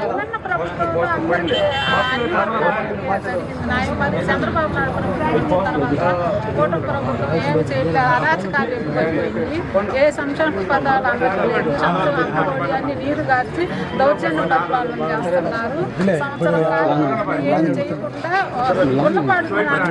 빠져나. చంద్రబాబు నాయుడు ప్రభుత్వం కూటమి ప్రభుత్వం ఏం చేయలేదు అరాచకాలు ఎక్కువైపోయింది ఏ సంక్షేమ పదాలు అందట్లేదు సంక్షేమ అందరూ అన్ని నీరు గార్చి దౌర్జన్య పరిపాలన చేస్తున్నారు. సంవత్సరం ఏం ఏమి చేయకుండా ఉన్నపాడు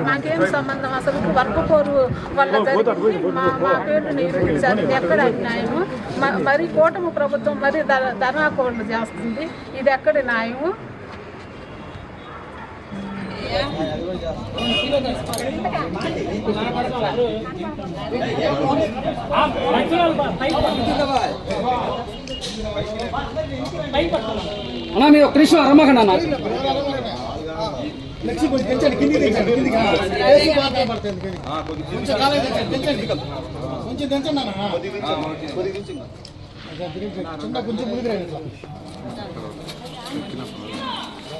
నాకేం సంబంధం అసలు? వర్గ పోరు వల్ల జరిగింది. మా మా పేరు నిరూపించారు ఇది ఎక్కడ న్యాయము మ- మరి కూటమి ప్రభుత్వం మరి ధనాకోండ చేస్తుంది. ఇది ఎక్కడ న్యాయము? అన్నా మీరు ఒక నిమిషం రమ్మకండి అన్న కొంచెం పెంచండి కిందికి కిందికి ఏసీ పడుతుంది కొంచెం కొంచెం దించండి అన్న కొంచెం దించండి. చిన్న కొంచెం ముందుకు రండి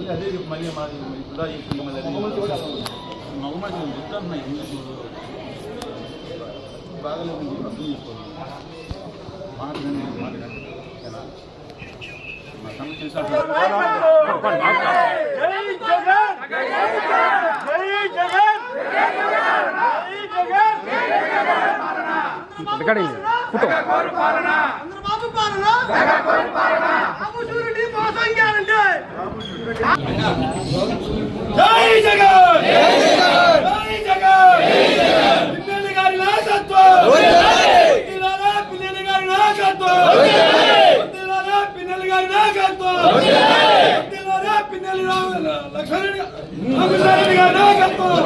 మళ్ళీ అదే చెప్పు, మళ్ళీ మాది ఇప్పుడు ఇప్పుడు మళ్ళీ అదే నవ్వమాట చెప్తాను ఇంగ్లీష్ బాగాలేదు మీరు అర్థం చేసుకోండి మాట్లాడండి మాట్లాడండి ఎలా మా సమస్య రికార్డింగ్ ఫోటో చంద్రబాబు పాలన బాబు జై జగన్! జై జగన్! పిల్లలు గారి నాయకత్వం! పిల్లలు గారి నాయకత్వం! పిల్లలు గారి నాయకత్వం! పిల్లలు పిన్నెల్లి గారి నాయకత్వం!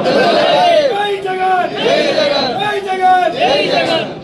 జై జగన్! జై జగన్! జై జగన్!